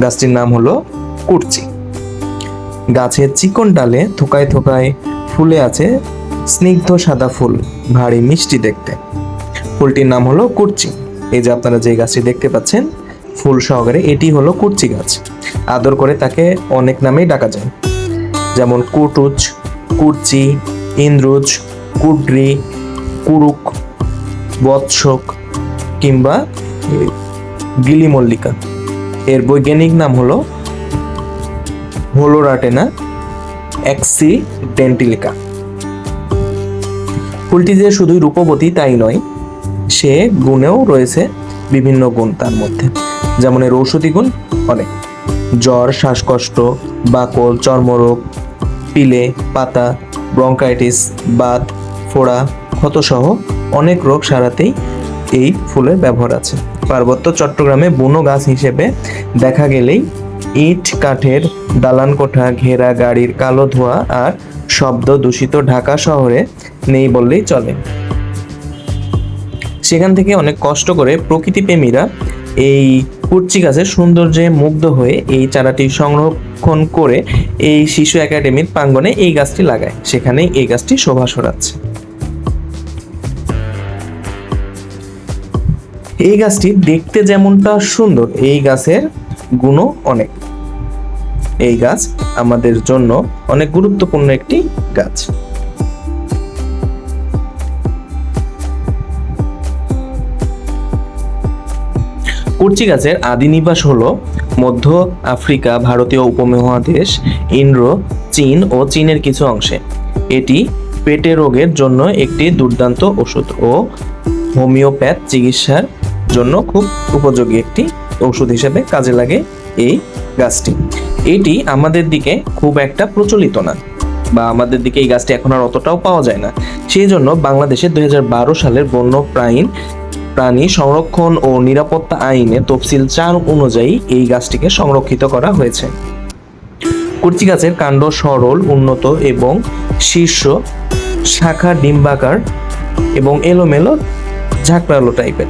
গাছটির নাম হলো কুরচি। গাছের চিকন ডালে থোকায় থোকায় ফুলে আছে স্নিগ্ধ সাদা ফুল, ভারী মিষ্টি দেখতে। ফুলটির নাম হলো কুরচি। এই যে আপনারা যে গাছটি দেখতে পাচ্ছেন, ফুল সহকারে এটি হলো কুরচি গাছ। আদর করে তাকে অনেক নামেই ডাকা যায়। যেমন কুটুচ কুরচি, ইন্দ্রুজ, কুড্রি, কুরুক, বৎসক কিংবা গিলি মল্লিকা এর বৈজ্ঞানিক নাম হলো হোলোরাটেনা অ্যাক্সিডেন্টিলিকা। ফুলটি যে শুধুই রূপবতী তাই নয়, সে গুণেও রয়েছে বিভিন্ন গুণ তার মধ্যে। যেমন এর ঔষধি গুণ অনেক। জ্বর, শ্বাসকষ্ট, বাকল, চর্মরোগ, পিলে, পাতা, ব্রঙ্কাইটিস, বাত, ফোড়া, ক্ষতসহ অনেক রোগ সারাতেই এই ফুলের ব্যবহার আছে। পার্বত্য চট্টগ্রামে বুনো গাছ হিসেবে দেখা গেলেই ইট, কাঠের দালান কোঠা ঘেরা গাড়ির কালো ধোঁয়া আর শব্দ দূষিত ঢাকা শহরে নেই বললেই চলে। সেখান থেকে অনেক কষ্ট করে প্রকৃতিপ্রেমীরা এই কুর্চি গাছের সৌন্দর্যে মুগ্ধ হয়ে এই চারাটি সংরক্ষণ করে এই শিশু একাডেমির প্রাঙ্গণে এই গাছটি লাগায়। সেখানেই এই গাছটি শোভা সরাচ্ছে এই গাছটি দেখতে যেমনটা সুন্দর, এই গাছের গুণও অনেক। এই গাছ আমাদের জন্য অনেক গুরুত্বপূর্ণ একটি গাছ। কুর্চি গাছের আদি নিবাস হলো মধ্য আফ্রিকা, ভারতীয় উপমহাদেশ, ইন্দ্র, চীন ও চীনের কিছু অংশে। এটি পেটে রোগের জন্য একটি দুর্দান্ত ওষুধ ও হোমিওপ্যাথ চিকিৎসার জন্য খুব উপযোগী একটি ঔষধ হিসেবে কাজে লাগে এই গাছটি। এটি আমাদের দিকে খুব একটা প্রচলিত না বা আমাদের দিকে এই গাছটি এখন আর অতটাও পাওয়া যায় না। সেই জন্য বাংলাদেশে দু হাজার বারো সালের বন্য প্রাণী প্রাণী সংরক্ষণ ও নিরাপত্তা আইনে তফসিল চার অনুযায়ী এই গাছটিকে সংরক্ষিত করা হয়েছে। কুর্চি গাছের কাণ্ড সরল, উন্নত এবং শীর্ষ শাখা, ডিম্বাকার এবং এলোমেলো ঝাঁকড়ালো টাইপের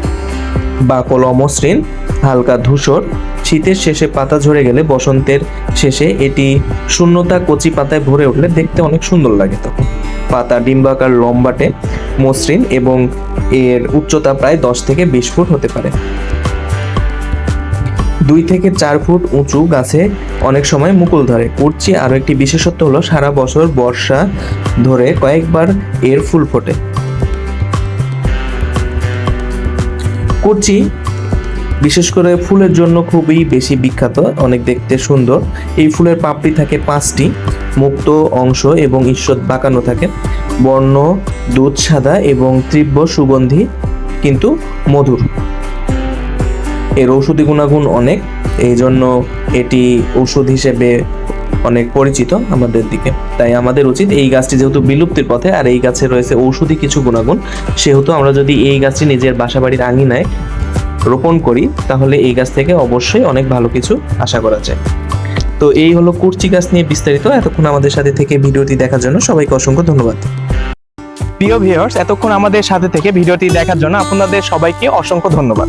বাকল অমসৃণ হালকা ধূসর, শীতের শেষে পাতা ঝরে গেলে বসন্তের শেষে এটি শূন্যতা কচি পাতায় ভরে উঠলে দেখতে অনেক সুন্দর লাগে তখন পাতা ডিম্বাকার লম্বাটে, মসৃণ এবং এর উচ্চতা প্রায় দশ থেকে বিশ ফুট হতে পারে। দুই থেকে চার ফুট উঁচু গাছে অনেক সময় মুকুল ধরে। কুর্চি আরও একটি বিশেষত্ব হলো সারা বছর বর্ষা ধরে কয়েকবার এর ফুল ফোটে। কুর্চি, বিশেষ করে ফুলের জন্য খুবই বেশি বিখ্যাত, অনেক দেখতে সুন্দর। এই ফুলের পাপড়ি থাকে পাঁচটি, মুক্ত অংশ এবং ঈশ্বর বাঁকানো থাকে। বর্ণ, দুধ সাদা এবং তীব্র সুগন্ধি, কিন্তু মধুর। এর ঔষধি গুণাগুণ অনেক এই জন্য এটি ঔষধ হিসেবে অনেক পরিচিত আমাদের দিকে। তাই আমাদের উচিত এই গাছটি যেহেতু বিলুপ্তির পথে, আর এই গাছে রয়েছে ঔষধি কিছু গুণাগুণ, সেহেতু আমরা যদি এই গাছটি নিজের বাসাবাড়ির আঙিনায় রোপণ করি, তাহলে এই গাছ থেকে অবশ্যই অনেক ভালো কিছু আশা করা যায়। তো এই হলো কুরচি গাছ নিয়ে বিস্তারিত। এতক্ষণ আমাদের সাথে থেকে ভিডিওটি দেখার জন্য সবাইকে অসংখ্য ধন্যবাদ। প্রিয় ভিউয়ার্স এতক্ষণ আমাদের সাথে থেকে ভিডিওটি দেখার জন্য আপনাদের সবাইকে অসংখ্য ধন্যবাদ।